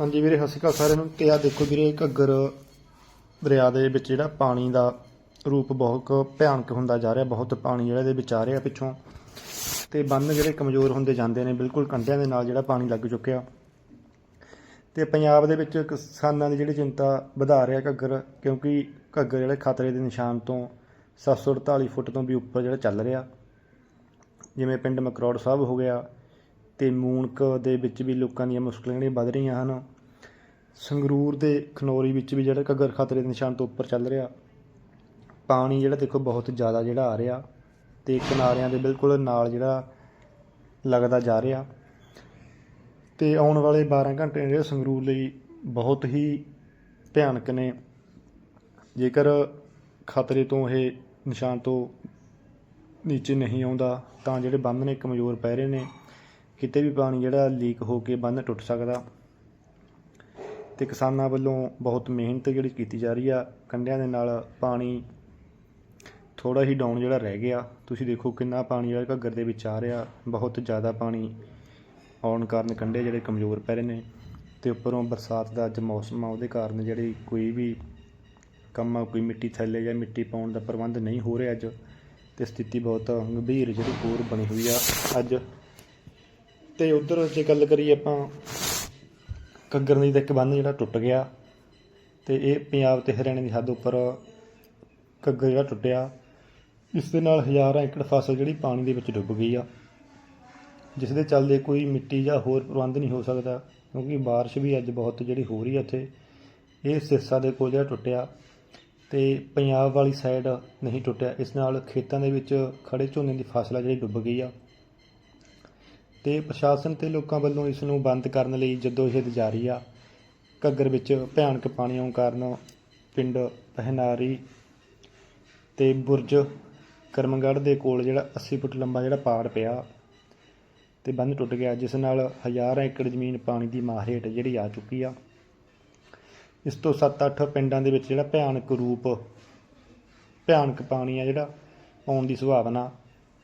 ਹਾਂਜੀ ਵੀਰੇ, ਸਤਿ ਸ਼੍ਰੀ ਅਕਾਲ ਸਾਰਿਆਂ ਨੂੰ। ਤੇ ਆ ਦੇਖੋ ਵੀਰੇ ਘੱਗਰ ਦਰਿਆ ਦੇ ਵਿੱਚ ਜਿਹੜਾ ਪਾਣੀ ਦਾ ਰੂਪ ਬਹੁਤ ਭਿਆਨਕ ਹੁੰਦਾ ਜਾ ਰਿਹਾ, ਬਹੁਤ ਪਾਣੀ ਜਿਹੜਾ ਇਹਦੇ ਵਿੱਚ ਆ ਰਿਹਾ ਪਿੱਛੋਂ। ਤੇ ਬੰਨ ਜਿਹੜੇ ਕਮਜ਼ੋਰ ਹੁੰਦੇ ਜਾਂਦੇ ਨੇ, ਬਿਲਕੁਲ ਕੰਢਿਆਂ ਦੇ ਨਾਲ ਜਿਹੜਾ ਪਾਣੀ ਲੱਗ ਚੁੱਕਿਆ। ਤੇ ਪੰਜਾਬ ਦੇ ਵਿੱਚ ਕਿਸਾਨਾਂ ਦੀ ਜਿਹੜੀ ਚਿੰਤਾ ਵਧਾ ਰਿਹਾ ਘੱਗਰ, ਕਿਉਂਕਿ ਘੱਗਰ ਜਿਹੜੇ ਖਤਰੇ ਦੇ ਨਿਸ਼ਾਨ ਤੋਂ 748 ਫੁੱਟ ਤੋਂ ਵੀ ਉੱਪਰ ਜਿਹੜਾ ਚੱਲ ਰਿਹਾ। ਜਿਵੇਂ ਪਿੰਡ ਮਕਰੌੜ ਸਾਹਿਬ ਹੋ ਗਿਆ ਤੇ ਮੂਨਕ ਦੇ ਵਿੱਚ ਵੀ ਲੋਕਾਂ ਦੀਆਂ ਮੁਸ਼ਕਲਾਂ ਜਿਹੜੀਆਂ ਵੱਧ ਰਹੀਆਂ ਹਨ। ਸੰਗਰੂਰ ਦੇ ਖਨੌਰੀ ਵਿੱਚ ਵੀ ਜਿਹੜਾ ਘੱਗਰ ਖਤਰੇ ਦੇ ਨਿਸ਼ਾਨ ਤੋਂ ਉੱਪਰ ਚੱਲ ਰਿਹਾ। ਪਾਣੀ ਜਿਹੜਾ ਦੇਖੋ ਬਹੁਤ ਜ਼ਿਆਦਾ ਜਿਹੜਾ ਆ ਰਿਹਾ ਤੇ ਕਿਨਾਰਿਆਂ ਦੇ ਬਿਲਕੁਲ ਨਾਲ ਜਿਹੜਾ ਲੱਗਦਾ ਜਾ ਰਿਹਾ। ਤੇ ਆਉਣ ਵਾਲੇ 12 ਘੰਟੇ ਜਿਹੜੇ ਸੰਗਰੂਰ ਲਈ ਬਹੁਤ ਹੀ ਭਿਆਨਕ ਨੇ। ਜੇਕਰ ਖਤਰੇ ਤੋਂ ਇਹ ਨਿਸ਼ਾਨ ਤੋਂ ਨੀਚੇ ਨਹੀਂ ਆਉਂਦਾ, ਤਾਂ ਜਿਹੜੇ ਬੰਦ ਨੇ, ਕਮਜ਼ੋਰ ਪੈ ਰਹੇ ਨੇ। ਕਿਤੇ ਵੀ ਪਾਣੀ ਜਿਹੜਾ ਲੀਕ ਹੋ ਕੇ ਬੰਨ ਟੁੱਟ ਸਕਦਾ। ਤੇ ਕਿਸਾਨਾਂ ਵੱਲੋਂ ਬਹੁਤ ਮਿਹਨਤ ਜਿਹੜੀ ਕੀਤੀ ਜਾ ਰਹੀ ਆ ਕੰਢਿਆਂ ਦੇ ਨਾਲ ਪਾਣੀ ਥੋੜਾ ਹੀ ਡਾਊਨ ਜਿਹੜਾ ਰਹਿ ਗਿਆ। ਤੁਸੀਂ ਦੇਖੋ ਕਿੰਨਾ ਪਾਣੀ ਜਿਹੜਾ ਘੱਗਰ ਦੇ ਵਿੱਚ ਆ ਰਿਹਾ, ਬਹੁਤ ਜ਼ਿਆਦਾ ਪਾਣੀ ਆਉਣ ਕਾਰਨ ਕੰਢੇ ਜਿਹੜੇ ਕਮਜ਼ੋਰ ਪੈ ਰਹੇ ਨੇ ਤੇ ਉੱਪਰੋਂ ਬਰਸਾਤ ਦਾ ਅੱਜ ਮੌਸਮ ਆ, ਉਹਦੇ ਕਾਰਨ ਜਿਹੜੀ ਕੋਈ ਵੀ ਕੰਮ ਆ, ਕੋਈ ਮਿੱਟੀ ਥੱਲੇ ਜਾਂ ਮਿੱਟੀ ਪਾਉਣ ਦਾ ਪ੍ਰਬੰਧ ਨਹੀਂ ਹੋ ਰਿਹਾ ਅੱਜ ਤੇ ਸਥਿਤੀ ਬਹੁਤ ਗੰਭੀਰ ਜਿਹੜੀ ਹੋਰ ਬਣੀ ਹੋਈ ਆ। ਅੱਜ ਤੇ ਉਧਰ ਜੇ ਗੱਲ ਕਰੀਏ ਆਪਾਂ ਘੱਗਰ ਨਦੀ ਦਾ ਇੱਕ ਬੰਨ ਜਿਹੜਾ ਟੁੱਟ ਗਿਆ ਤੇ ਇਹ ਪੰਜਾਬ ਤੇ ਹਰਿਆਣੇ ਦੀ ਹੱਦ ਉੱਪਰ ਘੱਗਰ ਜਿਹੜਾ ਟੁੱਟਿਆ। ਇਸ ਦੇ ਨਾਲ ਹਜ਼ਾਰਾਂ ਏਕੜ ਫਸਲ ਜਿਹੜੀ ਪਾਣੀ ਦੇ ਵਿੱਚ ਡੁੱਬ ਗਈ ਆ ਜਿਸ ਦੇ ਚੱਲਦੇ ਕੋਈ ਮਿੱਟੀ ਜਾਂ ਹੋਰ ਪ੍ਰਬੰਧ ਨਹੀਂ ਹੋ ਸਕਦਾ, ਕਿਉਂਕਿ ਬਾਰਿਸ਼ ਵੀ ਅੱਜ ਬਹੁਤ ਜਿਹੜੀ ਹੋ ਰਹੀ ਹੈ ਇੱਥੇ, ਇਹ ਸਿਰਸਾ ਦੇ ਕੋਲ ਜਿਹੜਾ ਟੁੱਟਿਆ ਤੇ ਪੰਜਾਬ ਵਾਲੀ ਸਾਈਡ ਨਹੀਂ ਟੁੱਟਿਆ। ਇਸ ਨਾਲ ਖੇਤਾਂ ਦੇ ਵਿੱਚ ਖੜੇ ਝੋਨੇ ਦੀ ਫਸਲ ਆ ਜਿਹੜੀ ਡੁੱਬ ਗਈ ਆ। ਤੇ ਪ੍ਰਸ਼ਾਸਨ ਤੇ ਲੋਕਾਂ ਵੱਲੋਂ ਇਸ ਨੂੰ ਬੰਦ ਕਰਨ ਲਈ ਜਦੋਜਹਿਦ ਜਾਰੀ ਆ। ਘੱਗਰ ਵਿੱਚ ਭਿਆਨਕ ਪਾਣੀ ਆਉਣ ਕਾਰਨ ਪਿੰਡ ਪਹਿਨਾਰੀ ਤੇ ਬੁਰਜ ਕਰਮਗੜ੍ਹ ਦੇ ਕੋਲ ਜਿਹੜਾ 80 ਫੁੱਟ ਲੰਬਾ ਜਿਹੜਾ ਪਾੜ ਪਿਆ ਤੇ ਬੰਦ ਟੁੱਟ ਗਿਆ, ਜਿਸ ਨਾਲ ਹਜ਼ਾਰਾਂ ਏਕੜ ਜ਼ਮੀਨ ਪਾਣੀ ਦੀ ਮਾਰ ਹੇਠ ਜਿਹੜੀ ਆ ਚੁੱਕੀ ਆ। ਇਸ ਤੋਂ 7-8 ਪਿੰਡਾਂ ਦੇ ਵਿੱਚ ਜਿਹੜਾ ਭਿਆਨਕ ਰੂਪ, ਭਿਆਨਕ ਪਾਣੀ ਆ ਜਿਹੜਾ ਆਉਣ ਦੀ ਸੰਭਾਵਨਾ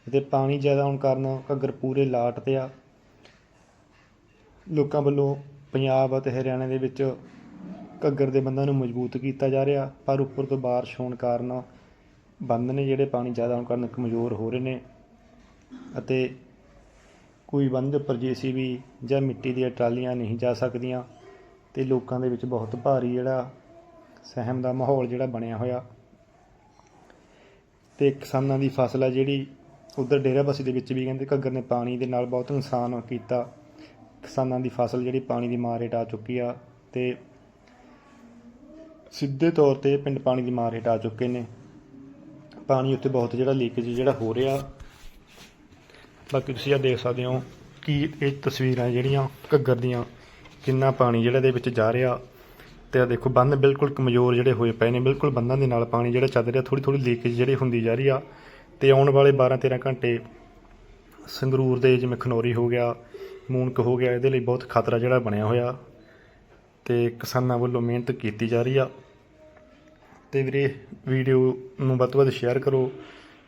ਅਤੇ ਪਾਣੀ ਜ਼ਿਆਦਾ ਹੋਣ ਕਾਰਨ ਘੱਗਰ ਪੂਰੇ ਲਾਟ ਤੇ ਆ। ਲੋਕਾਂ ਵੱਲੋਂ ਪੰਜਾਬ ਅਤੇ ਹਰਿਆਣਾ ਦੇ ਵਿੱਚ ਘੱਗਰ ਦੇ ਬੰਦਾਂ ਨੂੰ ਮਜ਼ਬੂਤ ਕੀਤਾ ਜਾ ਰਿਹਾ, ਪਰ ਉੱਪਰ ਤੋਂ ਬਾਰਿਸ਼ ਹੋਣ ਕਾਰਨ ਬੰਦ ਨੇ ਜਿਹੜੇ ਪਾਣੀ ਜ਼ਿਆਦਾ ਹੋਣ ਕਾਰਨ ਕਮਜ਼ੋਰ ਹੋ ਰਹੇ ਨੇ ਅਤੇ ਕੋਈ ਬੰਦ ਦੇ ਉੱਪਰ ਜੀਸੀਬੀ ਜਾਂ ਮਿੱਟੀ ਦੀਆਂ ਟਰਾਲੀਆਂ ਨਹੀਂ ਜਾ ਸਕਦੀਆਂ ਤੇ ਲੋਕਾਂ ਦੇ ਵਿੱਚ ਬਹੁਤ ਭਾਰੀ ਜਿਹੜਾ ਸਹਿਮ ਦਾ ਮਾਹੌਲ ਜਿਹੜਾ ਬਣਿਆ ਹੋਇਆ। ਤੇ ਕਿਸਾਨਾਂ ਦੀ ਫਸਲ ਆ ਜਿਹੜੀ ਉਧਰ ਡੇਰਾਬੱਸੀ ਦੇ ਵਿੱਚ ਵੀ ਕਹਿੰਦੇ ਘੱਗਰ ਨੇ ਪਾਣੀ ਦੇ ਨਾਲ ਬਹੁਤ ਨੁਕਸਾਨ ਕੀਤਾ। ਕਿਸਾਨਾਂ ਦੀ ਫਸਲ ਜਿਹੜੀ ਪਾਣੀ ਦੀ ਮਾਰ ਹੇਠ ਆ ਚੁੱਕੀ ਆ ਤੇ ਸਿੱਧੇ ਤੌਰ ਤੇ ਪਿੰਡ ਪਾਣੀ ਦੀ ਮਾਰ ਹੇਠ ਆ ਚੁੱਕੇ ਨੇ। ਪਾਣੀ ਉੱਤੇ ਬਹੁਤ ਜਿਹੜਾ ਲੀਕੇਜ ਜਿਹੜਾ ਹੋ ਰਿਹਾ। ਬਾਕੀ ਤੁਸੀਂ ਆ ਦੇਖ ਸਕਦੇ ਹੋ ਕਿ ਇਹ ਤਸਵੀਰਾਂ ਜਿਹੜੀਆਂ ਘੱਗਰ ਦੀਆਂ, ਕਿੰਨਾ ਪਾਣੀ ਜਿਹੜਾ ਇਹਦੇ ਵਿੱਚ ਜਾ ਰਿਹਾ ਤੇ ਆ ਦੇਖੋ ਬੰਨ ਬਿਲਕੁਲ ਕਮਜ਼ੋਰ ਜਿਹੜੇ ਹੋਏ ਪਏ ਨੇ। ਬਿਲਕੁਲ ਬੰਨਾਂ ਦੇ ਨਾਲ ਪਾਣੀ ਜਿਹੜਾ ਚੱਲ ਰਿਹਾ ਥੋੜੀ ਥੋੜੀ ਲੀਕੇਜ ਜਿਹੜੀ ਹੁੰਦੀ ਜਾ ਰਹੀ ਆ। ਤੇ ਆਉਣ ਵਾਲੇ 12-13 ਘੰਟੇ ਸੰਗਰੂਰ ਦੇ ਜਿਵੇਂ ਖਨੌਰੀ ਹੋ ਗਿਆ, ਮੂਨਕ ਹੋ ਗਿਆ, ਇਹਦੇ ਲਈ ਬਹੁਤ ਖਤਰਾ ਜਿਹੜਾ ਬਣਿਆ ਹੋਇਆ ਤੇ ਕਿਸਾਨਾਂ ਵੱਲੋਂ ਮਿਹਨਤ ਕੀਤੀ ਜਾ ਰਹੀ ਆ। ਤੇ ਵੀਰੇ, ਵੀਡੀਓ ਨੂੰ ਵੱਧ ਤੋਂ ਵੱਧ ਸ਼ੇਅਰ ਕਰੋ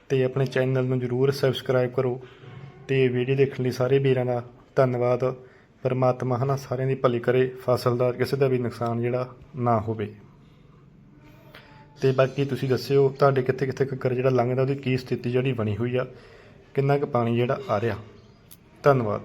ਤੇ ਆਪਣੇ ਚੈਨਲ ਨੂੰ ਜਰੂਰ ਸਬਸਕ੍ਰਾਈਬ ਕਰੋ ਤੇ ਵੀਡੀਓ ਦੇਖਣ ਲਈ ਸਾਰੇ ਵੀਰਾਂ ਦਾ ਧੰਨਵਾਦ। ਪਰਮਾਤਮਾ ਹਨਾ ਸਾਰਿਆਂ ਦੀ ਭਲੀ ਕਰੇ, ਫਸਲ ਦਾ ਕਿਸੇ ਦਾ ਵੀ ਨੁਕਸਾਨ ਜਿਹੜਾ ਨਾ ਹੋਵੇ। ਤੇ ਬਾਕੀ ਤੁਸੀਂ ਦੱਸਿਓ, ਤੁਹਾਡੇ ਕਿੱਥੇ ਕਿੱਥੇ ਕੱਕਰ ਜਿਹੜਾ ਲੰਘਦਾ, ਉਹਦੀ ਕੀ ਸਥਿਤੀ ਜਿਹੜੀ ਬਣੀ ਹੋਈ ਆ, ਕਿੰਨਾ ਕੁ ਪਾਣੀ ਜਿਹੜਾ ਆ ਰਿਹਾ? ਧੰਨਵਾਦ।